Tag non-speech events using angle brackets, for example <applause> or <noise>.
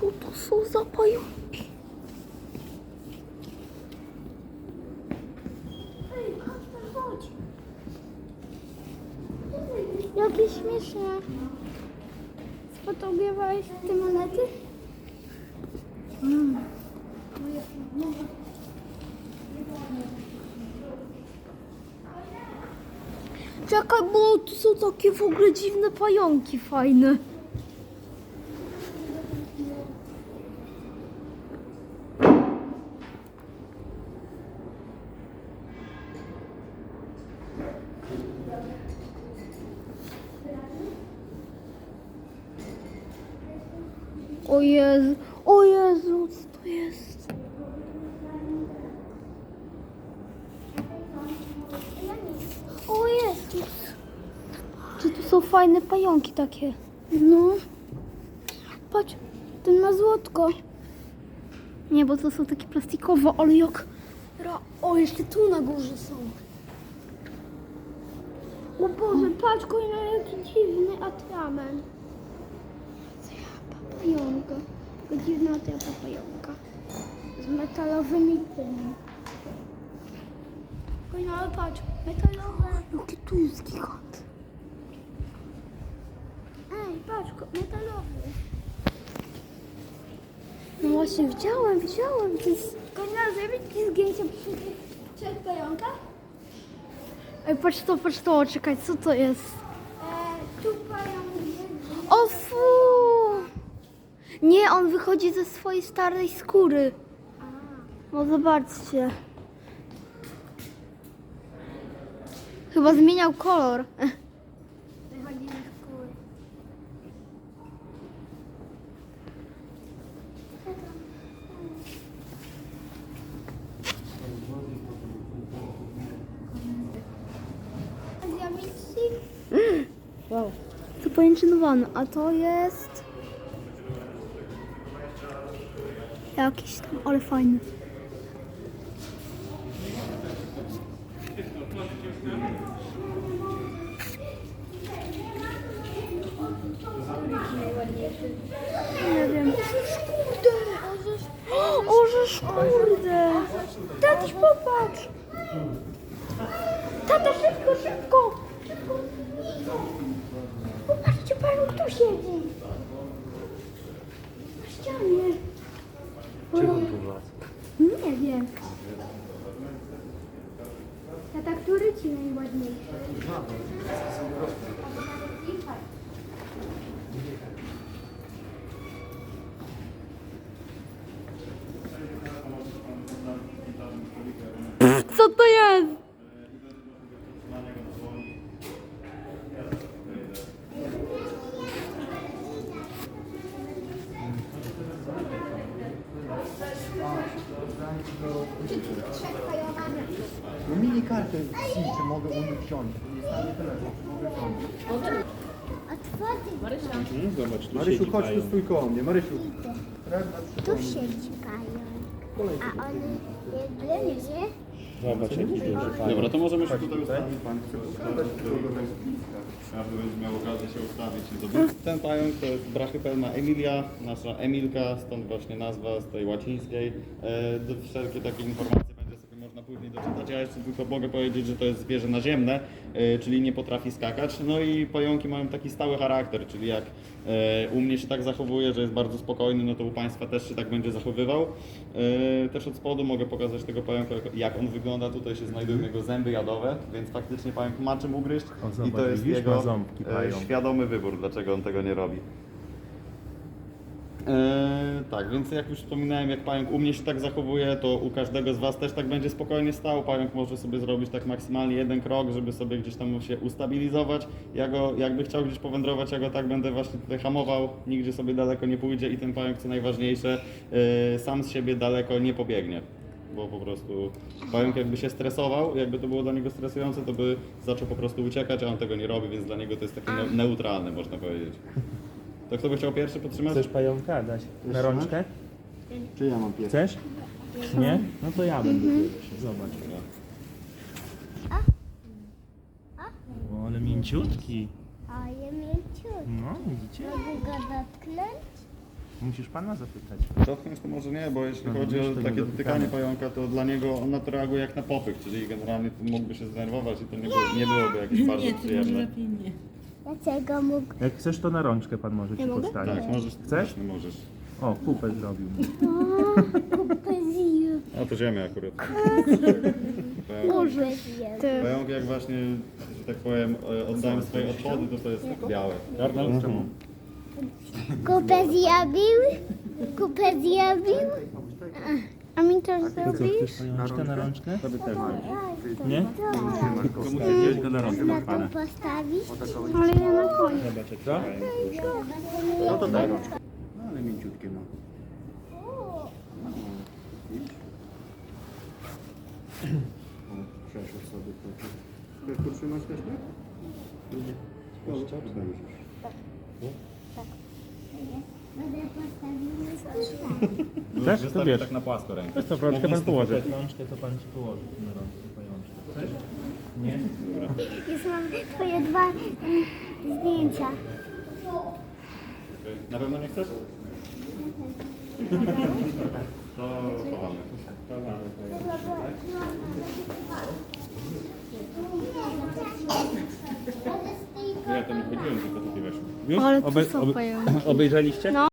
Co to są za pająki? Jakie śmieszne. Sfotografowałeś te monety? Mm. Czekaj, bo tu są takie w ogóle dziwne pająki fajne. O Jezu, o Jezu, co to jest? O Jezus. Czy tu są fajne pająki takie? No. Patrz, ten ma złotko. Nie, bo to są takie plastikowe, ale jak... O, jeszcze tu na górze są. O Boże, patrz, kolejny jaki dziwny atrament. Pająka. Tylko dziwna atrapa pająka. Z metalowymi tymi. Ale patrz, metalowe. Jaki tu jest gigant. Ej, patrz, metalowy. No właśnie, widziałem, widziałem. To jest... Kolejna, zrobić takie zdjęcie przy trzech pająkach? Ej, patrz to, patrz to, czekaj, co to jest? E, tu pająk. O fu! Nie, on wychodzi ze swojej starej skóry. No zobaczcie. Chyba zmieniał kolor. Wychodzi? Wow. A to jest... Jakiś tam, ale fajny wiem. Kurde! O, żeż kurde! Tatuś, popatrz! Tato, szybko, szybko! Popatrzcie, pająk tu siedzi! Na ścianie. Czego tu was? Nie wiem. Tata, który ci najładniejszy? Co to jest? No mini kartę SIM, czy mogę u nich wziąć? Otworzyć. Mhm, zobacz, tu Marysiu, siedzi chodź tu stój koło mnie. Marysiu. Raz, dwa, trzy, Tu koło mnie. siedzi pająk. A on? Zobacz, jaki duży pająk. Dobra, to możemy się tutaj ustawić. Pan chce pokazać, którego będzie Każdy będzie miał okazję się ustawić i zobaczyć. <laughs> Ten pająk to jest brachypelma emilia, nasza Emilka, stąd właśnie nazwa z tej łacińskiej. E, wszelkie takie informacje będzie sobie można później doczytać. Ja jeszcze tylko mogę powiedzieć, że to jest zwierzę naziemne, e, czyli nie potrafi skakać. No i pająki mają taki stały charakter, czyli jak e, u mnie się tak zachowuje, że jest bardzo spokojny, no to u Państwa też się tak będzie zachowywał. E, Też od spodu mogę pokazać tego pająka, jak- on wygląda. Tutaj się znajdują jego zęby jadowe, więc faktycznie pająk ma czym ugryźć. I to jest jego świadomy wybór, dlaczego on tego nie robi. E, tak, więc jak już wspominałem, jak pająk u mnie się tak zachowuje, to u każdego z Was też tak będzie spokojnie stał. Pająk może sobie zrobić tak maksymalnie jeden krok, żeby sobie gdzieś tam się ustabilizować. Ja go, jakby chciał gdzieś powędrować, ja go tak będę właśnie tutaj hamował, nigdzie sobie daleko nie pójdzie i ten pająk, co najważniejsze, e, sam z siebie daleko nie pobiegnie. Bo po prostu pająk jakby się stresował, jakby to było dla niego stresujące, to by zaczął po prostu uciekać, a on tego nie robi, więc dla niego to jest takie ne- neutralne, można powiedzieć. To kto by chciał pierwszy podtrzymać? Chcesz pająka dać na rączkę? Czy ja mam pies? Chcesz? Nie? No to ja będę pierwszy. Zobacz. O, ale mięciutki. A ja mięciu. No, widzicie? Mogę go dotknąć? Musisz pana zapytać. Dotknąć to może nie, bo jeśli No, chodzi wiesz, o takie dotykanie pająka, to dla niego on to reaguje jak na popych, czyli generalnie to mógłby się zdenerwować i to nie, było, nie byłoby jakieś bardzo Nie, to może przyjemne. lepiej nie. Dlaczego mógł? Jak chcesz, to na rączkę pan może ci mogę? postawić. Tak, możesz. Chcesz? Właśnie możesz. O, kupę zrobił. <laughs> Kupezję. A to ziemia akurat. Pająk, pająk jak właśnie, że tak powiem, e, oddają swoje odchody, to to jest białe. Czemu? Kupę zjawił? Kupę zjawił? A mi też To co, zrobisz? chcesz pajączka na rączkę? Sobie też Nie? Musisz go na rączkę Na pana. postawić? Ale ja na koniec. Zobaczek, co? No to daj rączkę. No ale mięciutkie ma. O, przeszło sobie to. Chcesz potrzymać też tak? Może cię Będę postawił na Chcesz? To Wystarczy wiesz. tak na płasko rękę. Weź to rączkę pan położy. Rączkę to pan ci położy pajączkę. Chcesz? Nie? Już mam twoje dwa e, zdjęcia. Na pewno nie chcesz? To chowamy. Ja tam nie chodziłem, tylko ty wiesz. Już? Ale to Obe- <clears throat> obejrzeliście? No.